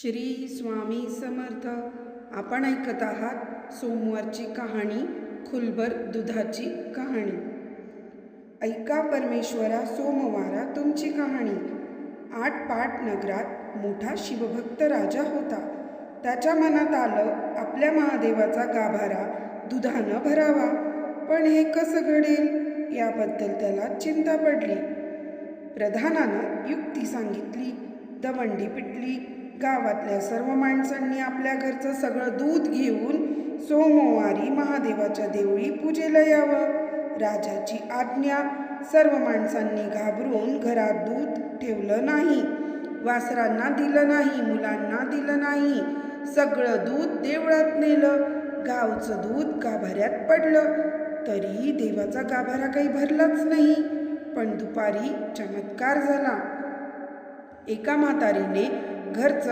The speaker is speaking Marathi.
श्री स्वामी समर्थ. आपण ऐकत आहात सोमवारची कहाणी खुलबर दुधाची कहाणी. ऐका परमेश्वरा सोमवारा तुमची कहाणी. आठ पाट नगरात मोठा शिवभक्त राजा होता. त्याच्या मनात आलं आपल्या महादेवाचा गाभारा दुधानं भरावा. पण हे कसं घडेल? याबद्दल त्याला चिंता पडली. प्रधानानं युक्ती सांगितली दवंडी पिटली. गावातल्या सर्व माणसांनी आपल्या घरचं सगळं दूध घेऊन सोमवारी महादेवाच्या देवळी पूजेला यावं. राजाची आज्ञा सर्व माणसांनी घाबरून घरात दूध ठेवलं नाही. वासरांना दिलं नाही मुलांना दिलं नाही. सगळं दूध देवळात नेलं. गावचं दूध गाभाऱ्यात पडलं. तरी देवाचा गाभारा काही भरलाच नाही. पण दुपारी चमत्कार झाला. एका म्हातारीने घरचं